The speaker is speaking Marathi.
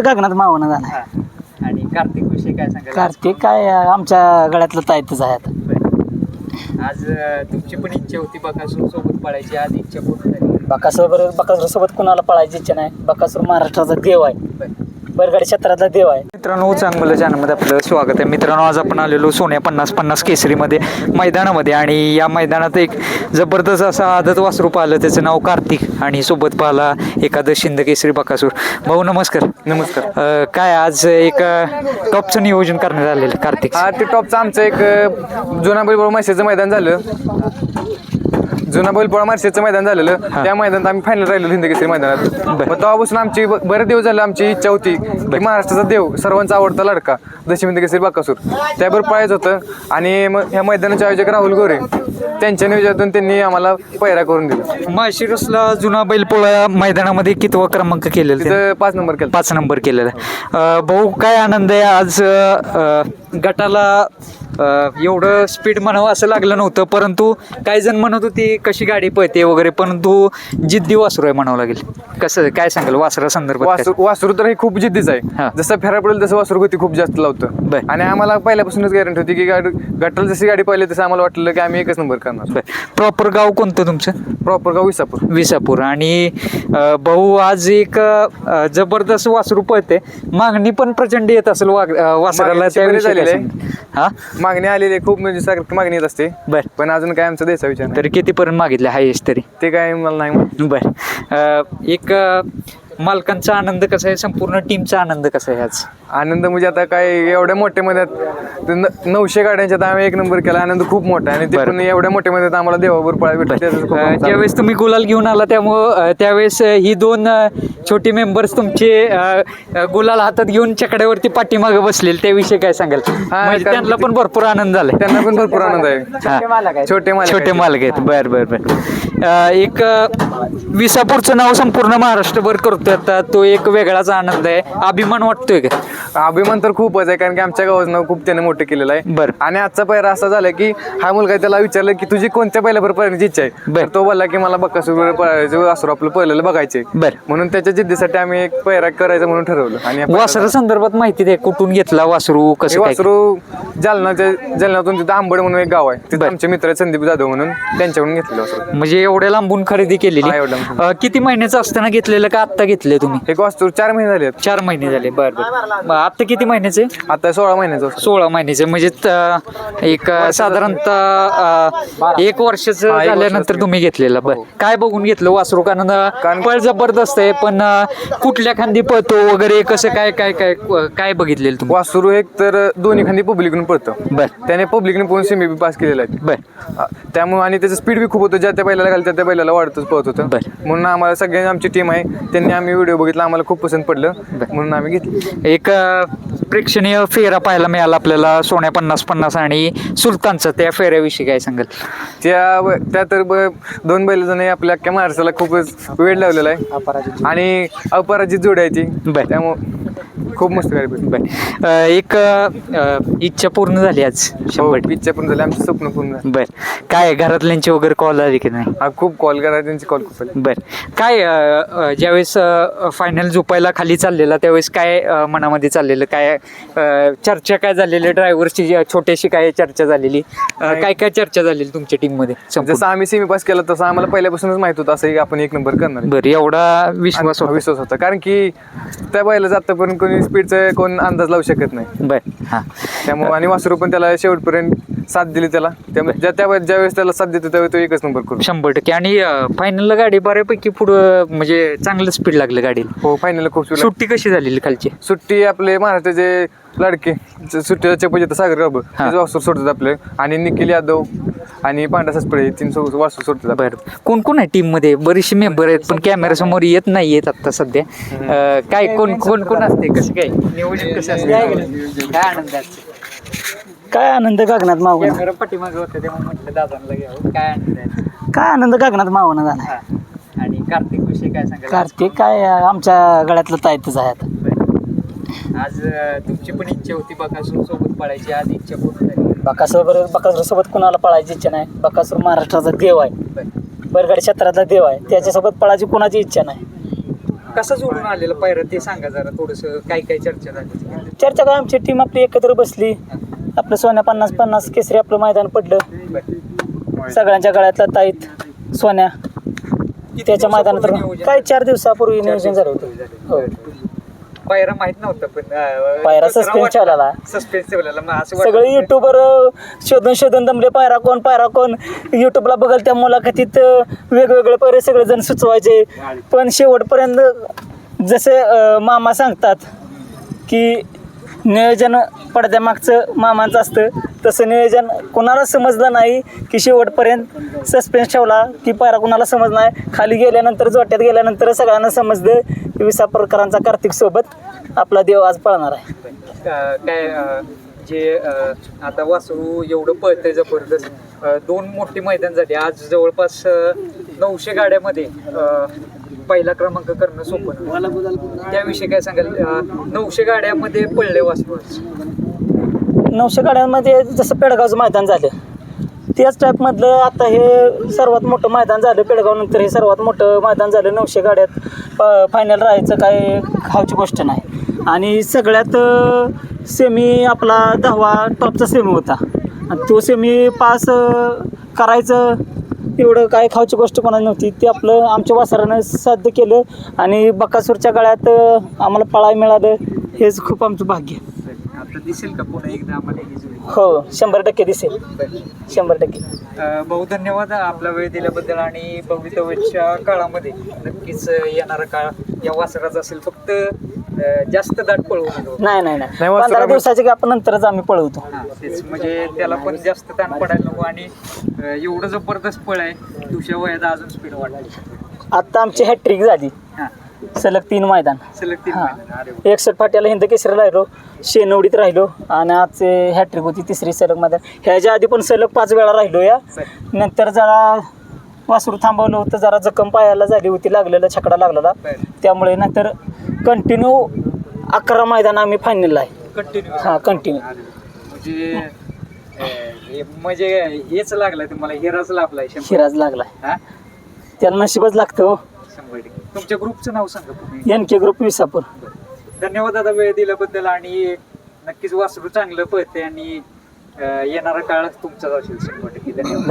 गगनात मावना झाला हा. आणि कार्तिक विषयी काय सांगाल कार्तिक काय आमच्या गळ्यातलं तायतच आहे आता बरं. आज अं, तुमची पण इच्छा होती बकासूर सोबत पळायची आज इच्छा पूर्ण झाली बकासूर बरोबर बकासूर सोबत कुणाला पळायची इच्छा नाही बकासूर महाराष्ट्राचा देव आहे बरं. बरगड क्षेत्रातला देव आहे. मित्रांनो चांगलं चॅनलमध्ये आपलं स्वागत आहे. मित्रांनो आज आपण आलेलो सोन्या पन्नास पन्नास केसरीमध्ये मैदानामध्ये. आणि या मैदानात एक जबरदस्त असा आदत वासरू पाहिलं त्याचं नाव कार्तिक. आणि सोबत पाहिला एकादश शिंद केसरी बकासूर. भाऊ नमस्कार. नमस्कार. अं, काय आज एक टॉपचं नियोजन करण्यात आलेलं कार्तिक हा ते टॉपचं आमचं एक जुना बैलपोळा मार्शेचं मैदान झालं. जुना बैलपोळा मार्शेचं मैदान झालेलं. त्या मैदानात आम्ही फायनल राहिलो हिंद केसरी मैदानात. मग तेव्हापासून आमची ब- बरेच दिवस झाले आमची इच्छा होती की महाराष्ट्राचा देव सर्वांचा आवडता लडका दक्षिण हिंद केसरी बाकासूर. त्याबरोबर पळायचं होतं आणि मग ह्या मैदानाचे आयोजक राहुल गोरे त्यांच्या नियोजनातून त्यांनी आम्हाला पैरा करून दिला. माशिरसला जुना बैलपोळा मैदानामध्ये कितवा क्रमांक केलेला त्यानं? तिथं पाच नंबर केला. पाच नंबर केलेला. अं, भाऊ काय आनंद आहे आज अं, गटाला अं, एवढं स्पीड म्हणावं असं लागलं नव्हतं परंतु काही जण म्हणत होती कशी गाडी पळते वगैरे परंतु जिद्दी वासरू आहे म्हणावं लागेल. कसं काय सांगाल? वासरा संदर्भात काय? वासरू वासरू तर हे खूप जिद्दीच. आहे. जसं फेरा पडेल तसं वासरू गती खूप जास्त लावतं. आणि आम्हाला पहिल्यापासूनच गॅरंटी होती की गाडी गटाला जशी गाडी पाहिली तसं आम्हाला वाटलं की आम्ही एकच नंबर करणार. प्रॉपर गाव कोणतं तुमचं? प्रॉपर गाव विसापूर. विसापूर. आणि भाऊ आज एक जबरदस्त वासरू पळते. मागणी पण प्रचंड येत असेल वासराला? हा? मागणी आलेली आहे, खूप म्हणजे मागणी येत असते. बर. पण अजून काय आमचा द्यायचा विचार तरी कितीपर्यंत मागितले हायेस्ट तरी ते काय मला नाही माहीत. बर अं, एक अं, मालकांचा आनंद कसा आहे? संपूर्ण टीमचा आनंद कसा आहे आज? आनंद म्हणजे आता काय एवढ्या मोठ्या मध्ये नऊशे गाड्यांच्यात आम्ही एक नंबर केला. आनंद खूप मोठा आहे. आणि ते बरं. पण एवढ्या मोठ्या मध्ये आम्हाला देवावर पळायला भेटलं त्याचं खूप अं, आमचा ज्यावेळेस तुम्ही गुलाल घेऊन आला त्यामुळं अं, त्यावेळेस अं, ही दोन अं, छोटी मेंबर्स तुमचे अं, अं, गुलाल हातात घेऊन चकड्यावरती पाठीमागे बसलेले त्याविषयी काय सांगाल? म्हणजे कारण त्यांना पण भरपूर आनंद झालाय. त्यांना पण भरपूर आनंद आहे. हा. छोटे मालक छोटे आहेत. मालक आहेत. बर बर बर. एक विसापूरचं नाव संपूर्ण महाराष्ट्रभर करतोय आता. तो एक वेगळाच आनंद आहे. अभिमान वाटतोय का? अभिमान तर खूपच आहे कारण की आमच्या गावाचं नाव खूप त्याने मोठं केलेलं आहे. बरं. आणि आजचा पहिरा असा झाला की हा मुलगा त्याला विचारलं की तुझी कोणत्या पहिल्यावर पळण्याची इच्छा आहे? बरं. तो बोलला की मला बक्कासूर पळायचं वासरू आपलं पहिल्याला बघायचे बरं. म्हणून त्याच्या जिद्दीसाठी आम्ही एक पहिरा करायचं म्हणून ठरवलं. आणि वासरा संदर्भात माहिती दे कुठून घेतला वासरू कसं वासरू जालनाच्या जालन्यातून तिथं आंबड म्हणून एक गाव आहे. तिथं. आमचे मित्र संदीप जाधव म्हणून त्यांच्याकडून घेतलेलं वासरू. म्हणजे एवढ्या लांबून खरेदी केलेली. हा, एवढ्या लांबून. अं, किती महिन्याचं असताना घेतलेलं का आत्ता घेतलंय तुम्ही? एक वास्तू चार महिने झाले आहेत. चार महिने झाले बर बर. मग आता किती महिन्याचे? आता सोळा महिन्याचं. सोळा महिन्याचे. म्हणजे त- एक अं, साधारणतः अं, एक वर्षाचं हा, एक झाल्यानंतर वर्षाचं. तुम्ही घेतलेलं. बर. काय बघून घेतलं? वासरू कारण अं, कारण- पळ जबरदस्त आहे पण अं, कुठल्या खांदी पळतो वगैरे? कसं काय काय काय काय बघितलेलं तुम्ही? वासरू एक तर दोन्ही खांदी पब्लिकनं पडतं बर. त्याने पब्लिकने पण सेमी बी पास केलेला आहे. बर. त्यामुळे आणि त्याचं स्पीड बी खूप होतं. ज्या त्या बैलाला घालतं त्या त्या बैलाला वाढतच पळत होतं. बरं. म्हणून आम्हाला सगळ्यांनी आमची टीम आहे. त्यांनी आम्ही व्हिडिओ बघितला. आम्हाला खूप पसंत पडलं. म्हणून आम्ही घेतली. एक अ, प्रेक्षणीय फेरा पाहायला मिळाला आपल्याला सोन्या पन्नास पन्नास आणि सुलतानचा. त्या फेऱ्याविषयी काय सांगाल? त्या त्या तर ब- दोन बैल जण आपल्या अख्ख्या महाराष्ट्राला खूपच वेळ लावलेला आहे. आणि अपराजित जोडी आहे ती. बरं. त्यामुळे खूप मस्त गाडी भेटली. बर अ, एक अ, इच्छा पूर्ण झाली आज शंभर हो, इच्छा पूर्ण झाली. आमचं स्वप्न पूर्ण झालं. बर. काय घरातल्यांची वगैरे कॉल आली की नाही? हा खूप कॉल करा त्यांची कॉल खूप आले. बर. काय अ, अ, ज्यावेळेस फायनल झोपायला खाली चाललेला त्यावेळेस काय अ, मनामध्ये चाललेलं? काय अ, चर्चा काय झालेली? ड्रायव्हरची छोटीशी काय चर्चा झालेली? अ, काय काय चर्चा झालेली तुमच्या टीममध्ये? संपूर्ण? जसं आम्ही सेमी पास केला तसं आम्हाला पहिल्यापासूनच माहीत होतं असं की आपण एक नंबर करणार आहे. बरं एवढा विश्वास होता. विश्वास होता. कारण की त्या बैला आतापर्यंत कोणी स्पीडचा कोण अंदाज लावू शकत नाही. बर हा. त्यामुळे आणि वासरू पण त्याला शेवटपर्यंत साथ दिली त्याला. त्यामुळे ज्या त्या ज्या वेळेस त्याला साथ देतो त्यावेळी तो एकच नंबर करू. शंभर टक्के. आणि फायनलला गाडी बऱ्यापैकी पुढं म्हणजे चांगलं स्पीड लागलं गाडीला. हो फायनल खूप सुट सुट्टी कशी झालेली खालची सुट्टी आपले महाराष्ट्राचे लाडके सुट्टीचा चपजित सागर हा. वासरू सोडतात आपले. आणि निखिल यादव आणि पांडा सासपडे हे तीन सो- वासरू सोडतात. बर. कोण कोण आहे टीममध्ये बरीचशी मेंबर आहेत पण कॅमेरा समोर येत नाही येत आता सध्या. अं, काय कोण कोण कोण असते? कसं काय? नियोजन कसं असते? काय आनंद असते? काय आनंद गगनात मावना कॅमेरा पाठीमागे होतं तेव्हा म्हटलं दादांना घ्यावं काय आनंद आहे? काय आनंद गगनात मावना झाला हा. आणि कार्तिक विषयी काय सांगाल कार्तिक काय आमच्या गळ्यातलं तायतच आहे आता. आज अं, तुमची पण इच्छा होती बकासूर सोबत पळायची आज इच्छा पूर्ण झाली. बकासूर बरोबर बकासूर सोबत कुणाला पळायची इच्छा नाही? बकासूर महाराष्ट्राचा देव आहे. बरं. बरगड क्षेत्रातला देव आहे. त्याच्यासोबत पळायची कोणाची इच्छा नाही. कसा जोडून आलेला पायरा ते सांगा जरा थोडस. काय काय चर्चा झाली? चर्चा काय? आमची टीम आपली एकत्र बसली. आपलं सोन्या पन्नास पन्नास केसरी आपलं मैदान पडलं. सगळ्यांच्या गळ्यातला ताईत सोन्या. त्याच्या मैदानात? काय? चार दिवसापूर्वी नियोजन झालं होतं. हो. पायरा माहीत नव्हता पण अं, पायरा कसं suspense वाटलं? ठेवलेला. suspense ठेवलेला मग असं वाटलं सगळे की- युट्यूबवर शोधून शोधून दमले पायरा कोण पायरा कोण युट्यूबला बघल त्या मुलाखतीत अं, वेगवेगळे पायरे सगळेजण सुचवायचे पण शेवटपर्यंत जसे अं, मामा सांगतात की नियोजन पडद्या मागचं मामांचं असतं. तसं नियोजन कोणाला समजलं नाही की शेवटपर्यंत सस्पेन्स ठेवला की पायरा कोणाला समज नाही. खाली गेल्यानंतर जोट्यात गेल्यानंतर सगळ्यांना समजलं की विसापरकरांचा कार्तिक सोबत आपला देव आज पळणार आहे. काय जे आता वासरू एवढं पळतंय जबरदस्त दोन मोठी मैदान झाली आज जवळपास नऊशे गाड्यामध्ये पहिला क्रमांक करणं सोपं त्याविषयी काय सांगाल? नऊशे गाड्यामध्ये पडले वासरू नऊशे गाड्यांमध्ये जसं पेडगावचं मैदान झालं त्याच टाईपमधलं आता हे सर्वात मोठं मैदान झालं पेडगावनंतर हे सर्वात मोठं मैदान झालं नऊशे गाड्यात. प फायनल राहायचं काय खावची गोष्ट नाही. आणि सगळ्यात सेमी आपला दहावा टॉपचा सेमी होता. आणि तो सेमी पास करायचं एवढं काय खावची गोष्ट कोणाची नव्हती. ते आपलं आमच्या वासरानं साध्य केलं आणि बकासूरच्या गळ्यात आम्हाला पळाय मिळालं. हेच खूप आमचं भाग्य. दिसेल का पुन्हा एकदा आम्हाला ही जोडी? हो शंभर टक्के दिसेल. शंभर टक्के. अं, भाऊ धन्यवाद आपला वेळ दिल्याबद्दल आणि भवितव्याच्या काळामध्ये नक्कीच येणारा काळ या वासराचा असेल. फक्त अं, जास्त दाट पळवू नको. नाही नाही नाही. पंधरा पण- दिवसाचे गॅप नंतरच आम्ही पळवतो. हा, तेच. म्हणजे त्याला पण जास्त ताण पडायला नको आणि अं, एवढं जबरदस्त पळ आहे. तुझ्या वयात अजून स्पीड वाढली. आता आमची हॅट्रिक झाली. हा. सलग तीन मैदान. सलग तीन हा. अरे वा. एकसठ फाट्याला हिंद केसरी राहिलो शेनवडीत राहिलो आणि आज हॅट्रिक होती तिसरी सलग मैदान. ह्याच्या आधी पण सलग पाच वेळा राहिलो या. नंतर जरा वासरू थांबवलं होतं जरा जखम पायाला झाली होती लागलेला छकडा लागलेला. बरं. त्यामुळे नंतर कंटिन्यू अकरा मैदान आम्ही फायनलला आहे. कंटिन्यू हां कंटिन्यू म्हणजे अं, हे म्हणजे हेच लागलं तुम्हाला हिराच लाभलाय शंभर. शिराज लागलाय. हा? त्याला नशीबच लागतं हो. शंभर टक्के तुमच्या ग्रुपचं नाव सांगा तुम्ही एन के ग्रुप विसापूर. धन्यवाद दादा वेळ दिल्याबद्दल आणि नक्कीच वासरू चांगलं पळते आणि अं, येणारा काळ तुमचाच असेल शंभर टक्के. धन्यवाद. धन्यवाद.